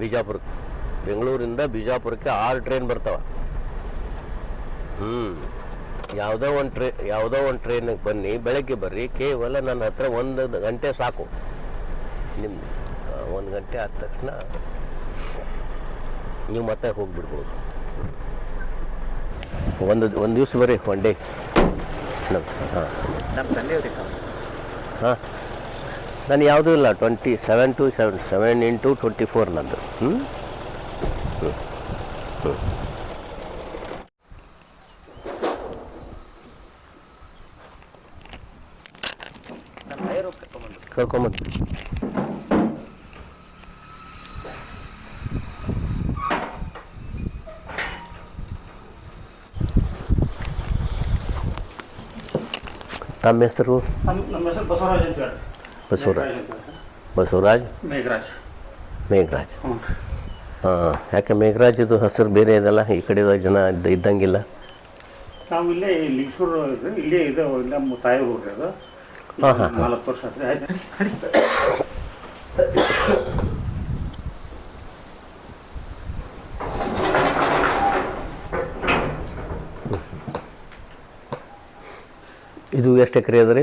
ಬಿಜಾಪುರಕ್ಕೆ. ಬೆಂಗಳೂರಿಂದ ಬಿಜಾಪುರಕ್ಕೆ ಆರು ಟ್ರೈನ್ ಬರ್ತಾವ. ಹ್ಞೂ ಯಾವುದೋ ಒಂದು ಟ್ರೈ ಯಾವುದೋ ಒಂದು ಟ್ರೈನಿಗೆ ಬನ್ನಿ ಬೆಳಗ್ಗೆ ಬರ್ರಿ ಕೇವಲ ನನ್ನ ಹತ್ರ ಒಂದು ಗಂಟೆ ಸಾಕು. ನಿಮ್ಮ ಒಂದು ಗಂಟೆ ಆದ ತಕ್ಷಣ ನೀವು ಮತ್ತೆ ಹೋಗಿಬಿಡ್ಬೋದು. ಒಂದು ಒಂದು ದಿವಸ ಬರ್ರಿ ಒನ್ ಡೇ. ನಮಸ್ಕಾರ. ಹಾಂ. ನಮ್ಮ ತಂದೆಯವ್ರಿ ಸರ್ ಹಾಂ. ನಾನು ಯಾವುದೂ ಇಲ್ಲ twenty seven to seven seven into twenty four ನಂದು ಹ್ಞೂ ನಮ್ಮ ತಾಯಿಯವರು ಕರ್ಕೊಂಬಂದು. ತಮ್ಮ ಹೆಸರು? ನಮ್ಮ ಹೆಸರು ಬಸವರಾಜ್ ಅಂತ ಹೇಳಿ ಬಸವರಾಜ್. ಬಸವರಾಜ್? ಮೇಘರಾಜ್. ಮೇಘರಾಜ್. ಹಾಂ ಯಾಕೆ ಮೇಘರಾಜದು ಹೆಸರು ಬೇರೆ ಇದೆಲ್ಲ? ಈ ಕಡೆ ಜನ ಇದ್ದ ಇದ್ದಂಗಿಲ್ಲ. ನಾವು ಇಲ್ಲೇ ಲಿಂಗಸೂರು ಇಲ್ಲೇ ಇದೆ ನಮ್ಮ ತಾಯಿ ಊರು ಅದು. ಹಾಂ, ಹಾಂ, ನಾಲ್ಕು ವರ್ಷ ಇದು ಎಷ್ಟು ಎಕರೆ ಅದ ರೀ?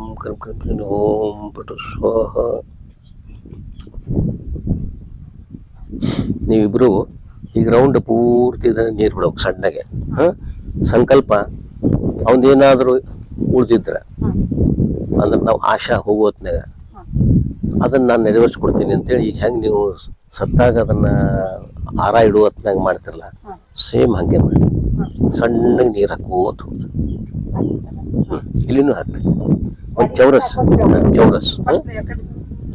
ಕರ್ಮ ಓಂ ಪಟು ಸ್ವಾಹ ನೀವಿಬ್ರು ಈಗ ರೌಂಡ್ ಪೂರ್ತಿ ಇದನ್ನ ನೀರು ಬಿಡೋಕೆ ಸಣ್ಣಗೆ ಹಾಂ ಸಂಕಲ್ಪ ಅವನೇನಾದರೂ ಉಳಿದಿದ್ರೆ ಅಂದ್ರೆ ನಾವು ಆಶಾ ಹೋಗೋತ್ನಾಗ ಅದನ್ನು ನಾನು ನೆರವೇರಿಸ್ಕೊಡ್ತೀನಿ ಅಂತೇಳಿ ಈಗ ಹೆಂಗೆ ನೀವು ಸತ್ತಾಗ ಅದನ್ನ ಆರ ಇಡುವ ಮಾಡ್ತಿರಲ್ಲ ಸೇಮ್ ಹಾಗೆ ಮಾಡಿ ಸಣ್ಣಗೆ ನೀರು ಹಾಕೋತ ಹೋಗ್ತದೆ ಇಲ್ಲಿನೂ ಹಾಕ್ರಿ ಒಂದು ಚೌರಸ್. ಚೌರಸ್.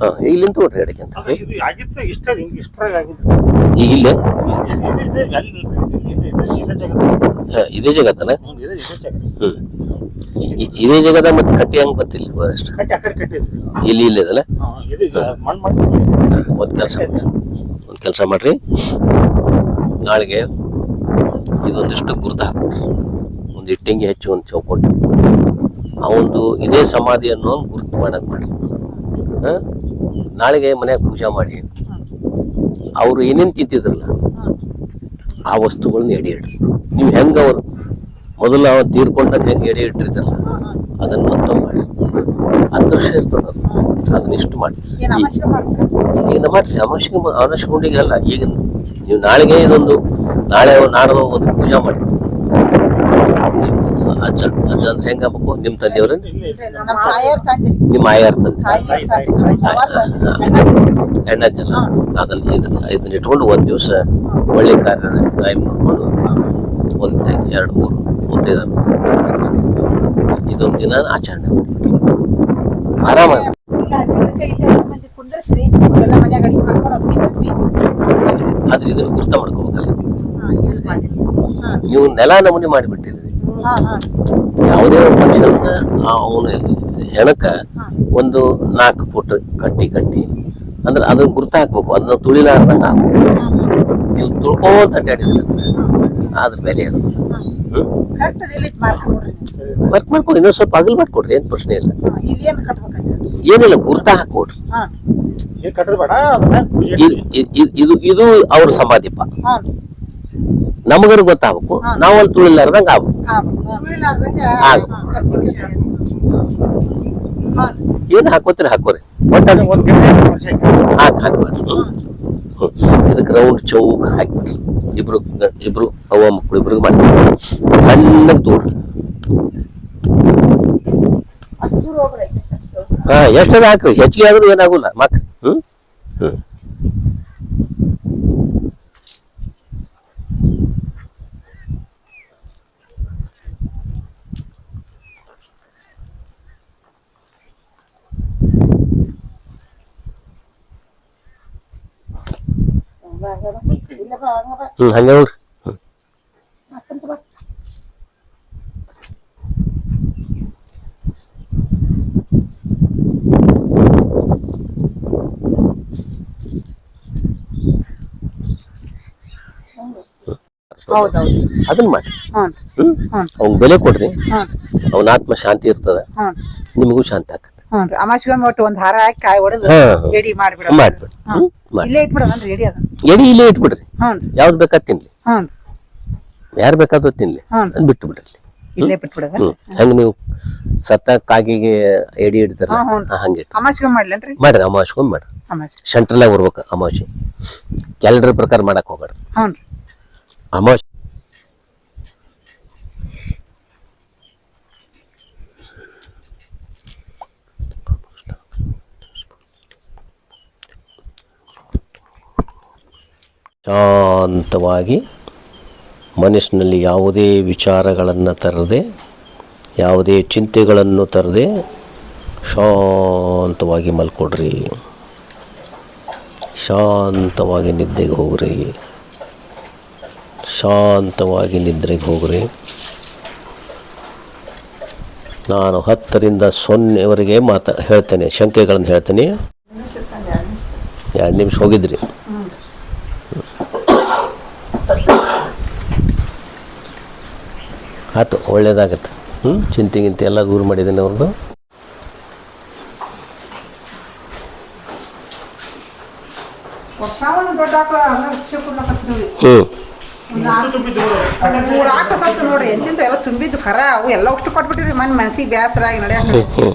ಹಾಂ ಇಲ್ಲಿಂದ ಇಷ್ಟರಾಗ ಆಗಿತ್ತು ಈಗ ಇಲ್ಲೇ? ಇದು-. ಜಗತ್ತನ? ಇದೇ ಜಗದ ಮತ್ತೆ ಕಟ್ಟಿ ಹೆಂಗ್ ಬರ್ತಿಲ್ಲ ಫಾರೆಸ್ಟ್ ಇಲ್ಲಿ ಇಲ್ಲಿ ಮಣ್ಣು ಒಂದು ಕೆಲಸ ಒಂದು ಕೆಲಸ ಮಾಡ್ರಿ. ನಾಳೆಗೆ ಇದೊಂದಿಷ್ಟು ಗುರುತ ಹಾಕೊಡ್ರಿ ಒಂದು ಇಟ್ಟಿಂಗೆ ಹೆಚ್ಚು ಒಂದು ಚೌಕೊಟ್ಟು ಅವಂದು ಇದೇ ಸಮಾಧಿ ಅನ್ನೋ ಒಂದು ಗುರುತು ಮಾಡಕ್ ಮಾಡಿ ಹಾ? ನಾಳೆಗೆ ಮನ್ಯಾಗ ಪೂಜೆ ಮಾಡಿ. ಅವರು ಏನೇನು ತಿಂತಿದ್ರಲ್ಲ ಆ ವಸ್ತುಗಳನ್ನ ಎಡೆ ಇಡ್ರಿ ನೀವು ಹೆಂಗ ಅವರು ಮೊದಲು ಅವ ತೀರ್ಕೊಂಡಾಗ ಹೆಂಗೆ ಎಡೆ ಇಟ್ಟಿರ್ತಾರಲ್ಲ ಅದನ್ನ ಮತ್ತೊಮ್ಮೆ ಮಾಡಿ. ಅದೃಶ್ಯ ಇರ್ತದ ಅದನ್ನ ಇಷ್ಟು ಮಾಡಿ. ಈಗ ಮಾಡ್ರಿ ಅಮಾಶಿಗೆ ಅಮಾವಾಸ್ಯೆ ಗುಂಡಿಗೆ ಅಲ್ಲ ಈಗ ನೀವು ನಾಳೆಗೆ ಇದೊಂದು ನಾಳೆ ನಾಡಲ್ಲ ಒಂದು ಪೂಜೆ ಮಾಡಿ. ಅಜ್ಜ ಅಜ್ಜ ಅಂದ್ರೆ ಹೆಂಗಾಗಬೇಕು ನಿಮ್ಮ ತಂದೆಯವ್ರ? ನಮ್ಮ ತಾಯಿಯವ್ರ ತಂದೆ. ನಿಮ್ಮ ಆಯಾರ್ ತಂದೆ. ಹೆಣ್ಣಜ್ಜಲ್ಲ ಅದನ್ನ ಇದನ್ನ ಇದನ್ನ ಇಟ್ಕೊಂಡು ಒಂದ್ ದಿವಸ ಒಳ್ಳೆ ಕಾರ್ಯ ಟೈಮ್ ನೋಡ್ಕೊಂಡು ಒಂದ್ ಎರಡು ಮೂರು ಮುತ್ತೈದ ಇದೊಂದು ದಿನ ಆಚರಣೆ. ಆರಾಮ ಆದ್ರೆ ಇದನ್ನ ಗುರ್ತ ಮಾಡ್ಕೋಬೇಕಲ್ಲ? ನೀವು ನೆಲ ನಮೂನೆ ಮಾಡಿಬಿಟ್ಟಿರಿ. ಯಾವುದೇ ಒಂದು ಫಂಕ್ಷನ್ ಅವನು ಹೆಣಕ ಒಂದು ನಾಲ್ಕು ಫುಟ್ ಕಟ್ಟಿ ಕಟ್ಟಿ ಅಂದ್ರೆ ಅದನ್ನ ಗುರ್ತಾ ಹಾಕ್ಬೇಕು ಅದನ್ನ ತುಳಿಲಾರ್ದಂಗ ಹಾಕ್ಬೇಕು ನೀವು ತುಳ್ಕೋತ ಅಡ್ಡಾಡಿದ್ರೆ ಅದ್ರ ಬೆಲೆ ಅದು. ವರ್ಕ್ ಮಾಡ್ಕೊಂಡು ಇನ್ನೊಂದು ಸ್ವಲ್ಪ ಅಗಲ್ ಮಾಡ್ಕೊಡ್ರಿ ಏನ್ ಪ್ರಶ್ನೆ ಇಲ್ಲ. ಇಲ್ಲಿ ಏನಿಲ್ಲ ಗುರ್ತ ಹಾಕೊಡ್ರಿ ಇದ್- ಇದ್- ಇದ್- ಇದು ಇದು ಅವ್ರ ಸಮಾಧಿಪ. ಹಾ. ನಮಗರ ಗೊತ್ತಾಗಬೇಕು. ನಾವು ಅಲ್ಲಿ ತುಳಿಲಾರ್ದಂಗ ಆಗ್ಬೇಕು. ಏನ್ ಹಾಕೋತೀರಿ ಹಾಕೋರಿ. ಒಟ್ಟ ಹಾಕಿ ಹಾಕ್ಬೇಡ್ರಿ ಇದಕ್ಕೆ ರೌಂಡ್ ಚೌಕ್ ಹಾಕ್ಬಿಡ್ರಿ ಇಬ್ರು ಇಬ್ರು ಅವ್ವ ಮಕ್ಕಳು ಇಬ್ರಿಗೆ ಮಾಡಿ. ಸಣ್ಣಗೆ ತೋಡ್ರಿ. ಹಾ ಎಷ್ಟದ ಹಾಕ್ರಿ? ಹೆಚ್ಚಿಗೆ ಆದ್ರೂ ಏನಾಗುಲ್ಲ. ಮಕ್ರಿ ಹ್ಮ್? ಹ್ಮ್. ಹ್ಞೂ ಹಂಗೆ ನೋಡ್ರಿ ಅದನ್ನ ಮಾಡಿ. ಅವ್ನ ಬೆಲೆ ಕೊಡ್ರಿ. ಅವನ ಆತ್ಮ ಶಾಂತಿ ಇರ್ತದ. ನಿಮಗೂ ಶಾಂತಿ ಆಕತ್ತೆ ಹ್ಞೂ ರೀ. ಅಮಾಸಿಗೊಮ್ಮೆ ಒಟ್ಟು ಒಂದು ಹಾರ ಹಾಕಿ ಕಾಯಿ ಹೊಡೆದು ಹಾ. ರೆಡಿ ಮಾಡಿಬಿಡ ಮಾಡ್ಬಿಡಿ ಹ್ಞೂ ಮಾಡಿ ಇಲ್ಲೇ ಇಟ್ಬಿಡೋಣ ರೆಡಿ ಅದ. ಎಡಿ ಇಲ್ಲೇ ಇಟ್ಬಿಡ್ರಿ. ಹ್ಞೂ ಯಾವ್ದು ಬೇಕಾದ್ ತಿನ್ಲಿ. ಹ್ಞೂ ಯಾರು ಬೇಕಾದ್ರೂ ತಿನ್ಲಿ. ಹ್ಞೂ ಅದ್ ಬಿಟ್ಟು ಬಿಡ್ರಿ ಇಲ್ಲೇ. ಬಿಟ್ಬಿಡೋದ? ಹ್ಞೂ ಹೆಂಗೆ ನೀವು ಸತ್ತ ಕಾಗಿಗೆ ಎಡಿ ಇಡ್ತಾರಲ್ಲ. ಹಾ, ಹಂಗೆ ಇಟ್ಟು ಮಾಡ್ಲೇನ್ರಿ ಮಾಡ್ರಿ ಅಮಾವಾಸ್ಗೊಂದು ಮಾಡ್ರಿ. ಅಮಾಸಿ. ಸೆಂಟ್ರಲಾಗ ಬರ್ಬೇಕು ಅಮಾವಾಸ್ಯೆ ಕ್ಯಾಲೆಂಡರ್ ಪ್ರಕಾರ ಮಾಡಕ್ ಹೋಗ್ಬೇಡ್ರಿ. ಹ್ಞೂ ಅಮಾವಾಸ್ಯೆ ಶಾಂತವಾಗಿ ಮನಸ್ಸಿನಲ್ಲಿ ಯಾವುದೇ ವಿಚಾರಗಳನ್ನು ತರದೆ ಯಾವುದೇ ಚಿಂತೆಗಳನ್ನು ತರದೆ ಶಾಂತವಾಗಿ ಮಲ್ಕೊಡ್ರಿ. ಶಾಂತವಾಗಿ ನಿದ್ದೆಗೆ ಹೋಗ್ರಿ. ಶಾಂತವಾಗಿ ನಿದ್ರೆಗೆ ಹೋಗ್ರಿ. ನಾನು ಹತ್ತರಿಂದ ಸೊನ್ನೆವರೆಗೆ ಮಾತಾ ಹೇಳ್ತೇನೆ ಶಂಕೆಗಳನ್ನು ಹೇಳ್ತೇನೆ. ಎರಡು ನಿಮಿಷ ಹೋಗಿದ್ರಿ. ಆಯ್ತು ಒಳ್ಳೇದಾಗತ್ತೆ. ಹ್ಞೂ ಚಿಂತೆ ಗಿಂತೆ ಎಲ್ಲ ದೂರ ಮಾಡಿದ್ದೀನಿ ಅವ್ರದ್ದು ಹ್ಞೂ ಮೂರು ಸತ್ತು ನೋಡ್ರಿ ಎಂತಿಂತ ಎಲ್ಲ ತುಂಬಿದ್ದು ಖರ ಅವು ಎಲ್ಲ ಅಷ್ಟು ಕೊಟ್ಬಿಟ್ಟಿರಿ ಮನ್ ಮನ್ಸಿಗೆ ಬೇಸರ ಆಗಿ ನಡೆಯಕ ಹ್ಞೂ ಹ್ಞೂ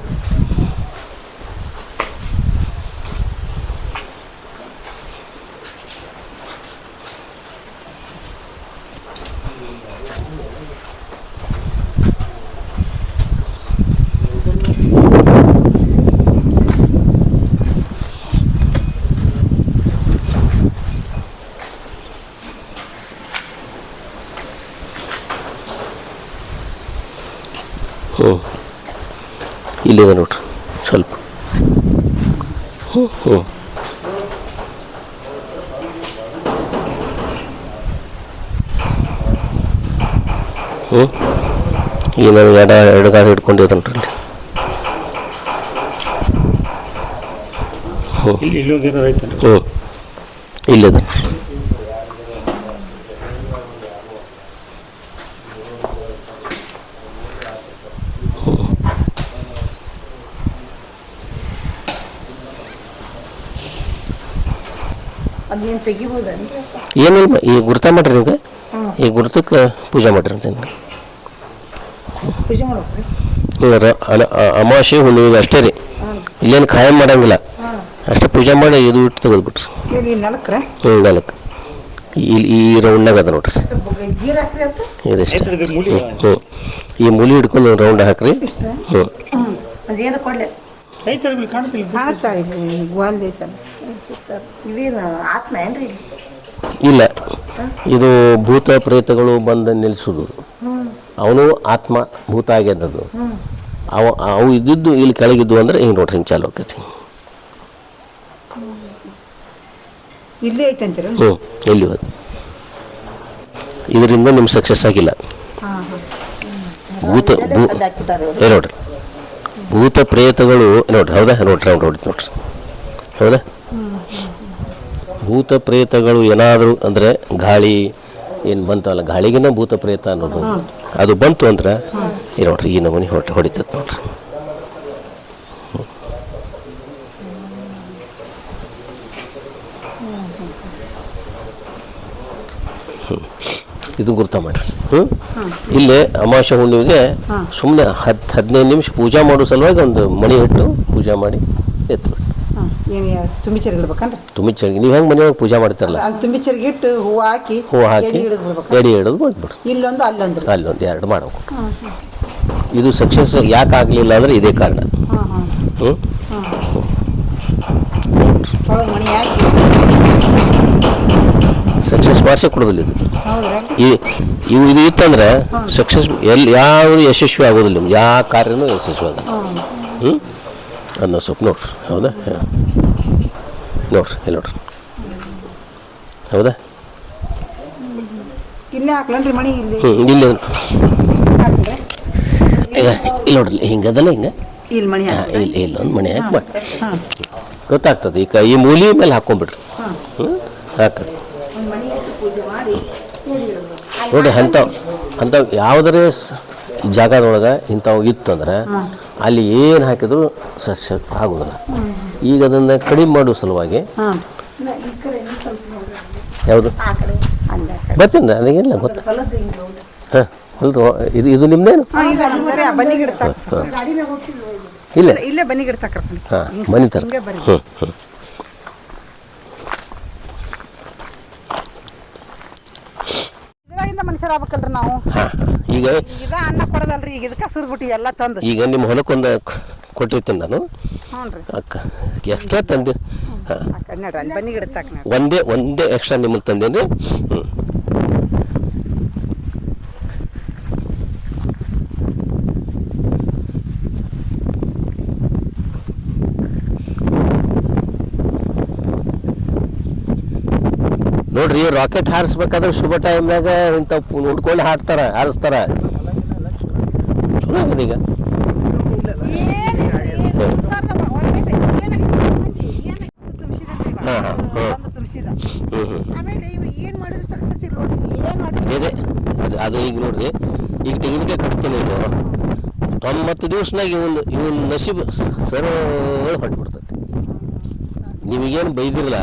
ಹ್ಞೂ ಇಲ್ಲಿದೆ ನೋಡ್ರಿ ಸ್ವಲ್ಪ. ಹ್ಞೂ ಹ್ಞೂ ಹ್ಞೂ ಈಗ ನಾನು ಎಡ ಎಡಗಾಲ ಇಲ್ಲೊಂದು ಏನೋ ಐತೇನ್ರಿ? ಹ್ಞೂ ಇಲ್ಲಿದೆ. ಅದ್ ನೀನು ತೆಗಿಬೋದನ್ರಿ ಏನಿಲ್ಲ ಈ ಗುರ್ತ ಮಾಡ್ರಿ ನಿಮ್ಗೆ ಈ ಗುರ್ತಕ್ಕೆ ಪೂಜೆ ಮಾಡ್ರಿ ಅಂತ ನಿಮ್ಗೆ. ಪೂಜೆ ಮಾಡ್ಬೇಕ್ರಿ? ಹ್ಞೂ ರ- ಅನ- ಅ- ಅಮಾವಾಸ್ಯೆ ಹುಣ್ಣಿಮೆಗೆ ಅಷ್ಟೇ ರೀ. ಇಲ್ಲೇನು ಖಾಯಂ ಮಾಡಂಗಿಲ್ಲ. ಅಷ್ಟೇ ಪೂಜೆ ಮಾಡಿ ಇದು ಇಟ್ಟು ತೆಗೆದ್ಬಿಟ್ರಿ. ಇಲ್ಲಿ ನೆಲಕ್ರ? ಹ್ಞೂ ನಾಲ್ಕು ಇಲ್ಲಿ ಈ ರೌಂಡ್ನಾಗ ಅದ ನೋಡ್ರಿ. ಹಾಕ್ರಿ ಅಂತ ಇದಷ್ಟೇ ಹ್ಞೂ ಈ ಮೂಲಿ ಹಿಡ್ಕೊಂಡು ರೌಂಡ್ ಹಾಕ್ರಿ. ಹ್ಞೂ ಅದೇನು ಕಾಣ್ತಾ ಕಾಣ್ತಿಲ್ಲ ಕಾಣುತ್ತಾ ಐತಲ್ಲ. ಇದೇನು ಆತ್ಮ ಏನ್ರಿ ಇಲ್ಲ? ಇದು ಭೂತ ಪ್ರೇತಗಳು ಬಂದು ನಿಲ್ಲಿಸೋದು ಅವನು ಆತ್ಮ ಭೂತ ಆಗ್ಯದದು. ಅವ ಅವು ಇದ್ದಿದ್ದು ಇಲ್ಲಿ ಕೆಳಗಿದ್ದು ಅಂದ್ರೆ ಹಿಂಗೆ ನೋಡ್ರಿ ಹಿಂಗೆ ಚಾಲು ಆಕೈತಿ. ಇಲ್ಲೇ ಐತಂತೀರ? ಹ್ಞೂ ಇಲ್ಲಿ ಇದರಿಂದ ನಿಮ್ಗೆ ಸಕ್ಸಸ್ ಆಗಿಲ್ಲ. ಭೂತ ಭೂ ಏ ನೋಡ್ರಿ. ಭೂತ ಪ್ರೇತಗಳು ನೋಡ್ರಿ ಹೌದಾ? ನೋಡ್ರಿ ನೋಡ್ರಿ. ನೋಡ್ರಿ. ಹೌದಾ? ಭೂತ ಪ್ರೇತಗಳು ಏನಾದರೂ ಅಂದರೆ ಗಾಳಿ ಏನು ಬಂತಲ್ಲ ಗಾಳಿಗಿನ ಭೂತ ಪ್ರೇತ ಅನ್ನೋದು ಅದು ಬಂತು ಅಂದ್ರೆ ಈ ನೋಡ್ರಿ ಈ ನಮೂನಿ ಹೊಟ್ಟೆ ಹೊಡಿತೈತೆ ನೋಡ್ರಿ. ಇದು ಗುರ್ತ ಮಾಡ್ರಿ. ಹ್ಞೂ ಇಲ್ಲಿ ಅಮಾಶೆ ಹುಣ್ಣಿಮೆಗೆ ಸುಮ್ಮನೆ ಹತ್ತು ಹದಿನೈದು ನಿಮಿಷ ಪೂಜೆ ಮಾಡೋ ಸಲುವಾಗಿ ಒಂದು ಮಣಿ ಇಟ್ಟು ಪೂಜೆ ಮಾಡಿ ಎತ್ತು ಏನು ತುಂಬಿ ಚರ್ಗಿ ಇಡ್ಬೇಕನ್ರಿ? ತುಂಬಿ ಚಳಿಗೆ ನೀವು ಹೆಂಗೆ ಮನೆಯೊಳಗೆ ಪೂಜೆ ಮಾಡ್ತಾರಲ್ಲ? ಅಲ್ಲಿ ತುಂಬಿ ಚರ್ಗಿ ಇಟ್ಟು ಹೂವು ಹಾಕಿ ಹೂವು ಹಾಕಿ ಎಡೆ ಹಿಡಿದು ಬಿಡ್ಬೇಕು ಎಡಿ ಹಿಡಿದು ಮಾಡ್ಬಿಡ್ರಿ ಇಲ್ಲೊಂದು ಅಲ್ಲೊಂದು ಅಲ್ಲೊಂದು ಎರಡು ಮಾಡಬೇಕು. ಇದು ಸಕ್ಸಸ್ ಯಾಕೆ ಆಗಲಿಲ್ಲ ಅಂದ್ರೆ ಇದೇ ಕಾರಣ. ಹ್ಞೂ ಮಣಿ ಹಾಕಿ. ಸಕ್ಸಸ್ ಮಾಡಿಸೇ ಕೊಡೋದಿಲ್ಲ ಇದು. ಈ ಇವು ಇದು ಇತ್ತಂದ್ರೆ ಸಕ್ಸಸ್ ಎಲ್ಲಿ ಯಾವುದು ಯಶಸ್ವಿ ಆಗೋದಿಲ್ಲ ನಿಮ್ಗೆ. ಯಾವ ಕಾರ್ಯನೂ ಯಶಸ್ವಿ ಆಗಲ್ಲ ಹ್ಞೂ ಅನ್ನೋ ಸ್ವಲ್ಪ ನೋಡ್ರಿ. ಹೌದಾ? ಹಾಂ. ನೋಡ್ರಿ ಇಲ್ಲಿ ನೋಡ್ರಿ ಹೌದಾ ಇಲ್ಲೇ ಹಾಕ್ಲನ್ರಿ ಮಣಿ ಇಲ್ಲಿ ಹ್ಞೂ ಇಲ್ಲಿ ಈಗ ಇಲ್ಲಿ ನೋಡ್ರಿ ಹಿಂಗದಲ್ಲ ಹಿಂಗೆ ಇಲ್ಲಿ ಮಣಿ ಇಲ್ಲೊಂದು ಮನೆ ಹಾಕಿ ಮಾಡಿ ಗೊತ್ತಾಗ್ತದೆ ಈಗ ಈ ಮೂಲಿ ಮೇಲೆ ಹಾಕೊಂಡ್ಬಿಡ್ರಿ ಹ್ಞೂ ಹಾಕ್ರಿ ನೋಡಿ ಅಂಥವು ಅಂಥವು ಯಾವುದರೇ ಜಾಗದೊಳಗೆ ಇಂಥವು ಇತ್ತಂದ್ರೆ ಅಲ್ಲಿ ಏನು ಹಾಕಿದ್ರು ಸಸ್ಯ ಆಗೋದಿಲ್ಲ. ಈಗ ಅದನ್ನು ಕಡಿಮೆ ಮಾಡುವ ಸಲುವಾಗಿ ಯಾವುದು? ಬರ್ತೀನಿ ನನಗೇನಿಲ್ಲ ಗೊತ್ತ. ಹಾಂ ಅಲ್ರಿ ಇದು ಇದು ನಿಮ್ಮದೇನು ಇಲ್ಲ ಇಲ್ಲ? ಇಲ್ಲೇ ಬನ್ನಿ ಗಿಡ ಹಾಂ ಮನಿ ತರ ಹ್ಞೂ ಹ್ಞೂ ಮನುಷ್ಯರ ಆಗ್ಬೇಕಲ್ರಿ ನಾವು. ಈಗ ಈಗ ಅನ್ನ ಕೊಡದಲ್ರಿ ಈಗ ಇದಕ್ಕೆ ಸುರಿದ್ಬಿಟ್ಟು ಎಲ್ಲ ತಂದು. ಈಗ ನಿಮ್ಮ ಹೊಲಕ್ಕೊಂದು ಕೊಟ್ಟಿರ್ತೀನಿ ನಾನು. ಅಕ್ಕ ಎಷ್ಟೇ ತಂದೆ ಹಾಂ ಒಂದೇ ಒಂದೇ ಎಕ್ಸ್ಟ್ರಾ ನಿಮ್ಮಲ್ಲಿ ತಂದೇನಿ ಹ್ಞೂ ನೋಡ್ರಿ ರಾಕೆಟ್ ಹಾರಿಸ್ಬೇಕಾದ್ರೆ ಶುಭ ಟೈಮ್ನಾಗ ಇಂಥ ಹುಡ್ಕೊಂಡು ಹಾಡ್ತಾರ ಹಾರಿಸ್ತಾರ ಚಲೋ ಆಗಿದೆ ಈಗ ಹಾ, ಹಾ, ಹಾ. ಹ್ಞೂ ಹ್ಞೂ ಆಮೇಲೆ ಇವ ಏನ್ ಮಾಡಿದ್ರು ಸಕ್ಸಸ್ ಇಲ್ಲ ನೋಡ್ರಿ ಏನ್ ಮಾಡಿದ್ರು ಇದೆ. ಅದು ಅದು ಈಗ ನೋಡ್ರಿ ಈಗ ತೆಂಗಿನಕಾಯಿ ಕಟ್ತೀನಿ ಇದು ತೊಂಬತ್ತು ದಿವಸನಾಗ ಇವನ್ ಇವನ್ ನಸೀಬ್ ಸರಳ ಹೊಟ್ಬಿಡ್ತೈತಿ. ನಿಮಗೇನು ಬೈದಿರಲ್ಲ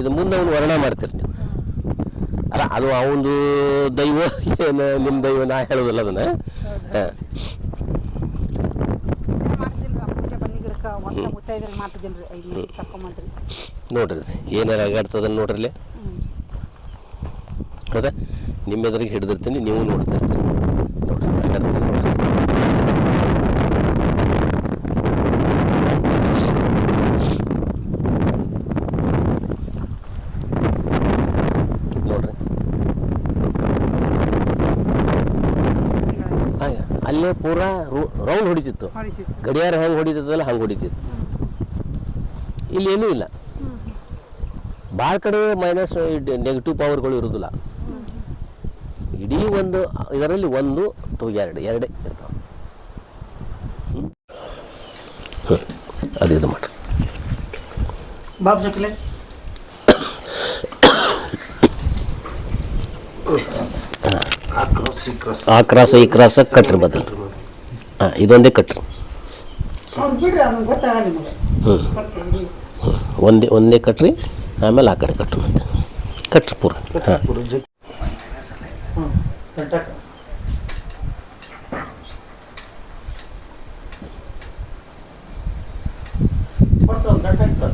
ಇದು ಮುಂದೆ ಅವ್ನು ವರ್ಣ ಮಾಡ್ತೀರಿ ನೀವು. ಅಲ್ಲ ಅದು ಅವನದು ದೈವ ಏನು ನಿಮ್ಮ ದೈವ ನಾ ಹೇಳೋದಿಲ್ಲ ಅದನ್ನ. ಹಾಂ ನೋಡ್ರಿ ಏನಾರ್ತದ ನೋಡ್ರಿ ಬನ್ನಿ ಗಿಡಕ್ಕೆ ವರ್ಷ ಮುತ್ತೈದ್ರಿಗೆ ಮಾಡ್ತಿದ್ದೀನಿ ರೀ ಐದು ನೀರು ತಕೊಂಬಂದ್ರಿ ನೋಡ್ರಿ ಏನಾರ ಅಗಾಡ್ತದ ನೋಡ್ರಿ ನಿಮ್ಮ ಎದುರಿಗೆ ಹಿಡಿದಿರ್ತೀನಿ ನೀವು ನೋಡ್ತಿರ್ತೀನಿ. ನೋಡ್ರಿ ನೋಡ್ರಿ. ನೋಡ್ರಿ. ಹಾಗೆ ಅಲ್ಲೇ ಪೂರಾ ರೌಂಡ್ ಹೊಡಿತಿತ್ತು. ಗಡಿಯಾರ ಹೆಂಗೆ ಹೊಡಿತದಲ್ಲ ಹಂಗೆ ಹೊಡಿತಿತ್ತು. ಇಲ್ಲಿ ಏನೂ ಇಲ್ಲ. ಭಾಳ ಕಡೆ ಮೈನಸ್ ನೆಗೆಟಿವ್ ಪವರ್ಗಳು ಇರೋದಿಲ್ಲ. ಇಡೀ ಒಂದು ಇದರಲ್ಲಿ ಒಂದು ಅಥವಾ ಎರಡು ಎರಡೇ ಇರ್ತಾವೆ. ಅದೇ ಇದು ಮಾಡ್ರಿ ಬಾಬ್ ಚಕ್ಲೆ ಆ ಕ್ರಾಸ ಈ ಕ್ರಾಸ. ಕಟ್ರಿ ಬದಲು. ಹಾಂ ಇದೊಂದೇ ನಿಮಗೆ. ಹ್ಞೂ ಒಂದೇ ಒಂದೇ ಕಟ್ರಿ ಆಮೇಲೆ ಆ ಕಡೆ ಕಟ್ರಿ ಮತ್ತೆ. ಕಟ್ರಿ ಪೂರ. ಹಾಂ. ಒಂದು ಗಂಟೆ ಇತ್ತು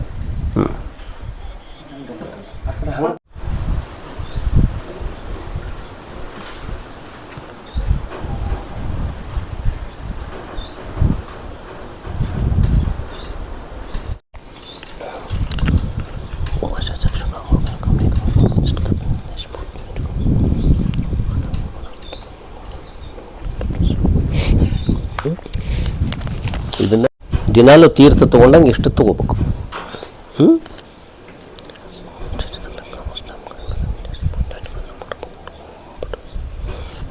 ಇದನ್ನ ದಿನಾಲು ತೀರ್ಥ ತೊಗೊಂಡಂಗೆ ಇಷ್ಟು ತೊಗೋಬೇಕು. ಹ್ಞೂ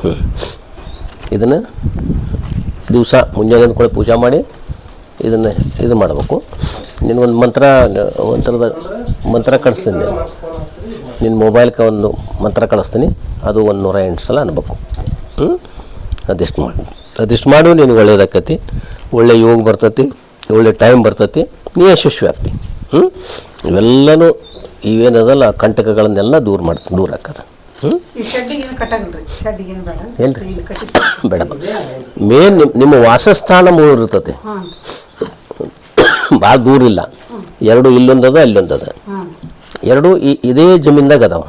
ಹ್ಞೂ ಇದನ್ನು ದಿವಸ ಮುಂಜಾನೆ ಕೂಡ ಪೂಜೆ ಮಾಡಿ ಇದನ್ನು ಇದು ಮಾಡಬೇಕು. ನಿನಗೊಂದು ಮಂತ್ರ, ಮಂತ್ರದ ಮಂತ್ರ ಕಳಿಸ್ತೀನಿ ನಾನು. ನಿನ್ನ ಮೊಬೈಲ್ಗೆ ಒಂದು ಮಂತ್ರ ಕಳಿಸ್ತೀನಿ. ಅದು ಒಂದು ನೂರ ಎಂಟು ಸಲ ಅನ್ಬೇಕು. ಹ್ಞೂ ಅದಿಷ್ಟು ಮಾಡಿ ಅದಿಷ್ಟು ಮಾಡು, ನಿನಗೆ ಒಳ್ಳೇದಾಕತಿ. ಒಳ್ಳೆ ಯೋಗ ಬರ್ತೈತಿ. ಒಳ್ಳೆ ಟೈಮ್ ಬರ್ತತಿ ನೀ ಯಶಸ್ವಿ ಆಗ್ತಿ ಹ್ಞೂ ಇವೆಲ್ಲನೂ ಇವೇನದಲ್ಲ ಕಂಟಕಗಳನ್ನೆಲ್ಲ ದೂರ ಮಾಡ್ತೀನಿ ದೂರ ಹಾಕದ. ಹ್ಞೂ ಬೇಡ. ಮೇನ್ ನಿಮ್ಮ ನಿಮ್ಮ ವಾಸಸ್ಥಾನ ಮೂರು ಇರ್ತದೆ ಭಾಳ ದೂರ ಇಲ್ಲ. ಎರಡು ಇಲ್ಲೊಂದದ ಅಲ್ಲೊಂದದ. ಎರಡು ಈ ಇದೇ ಜಮೀನ್ದಾಗ ಅದಾವ.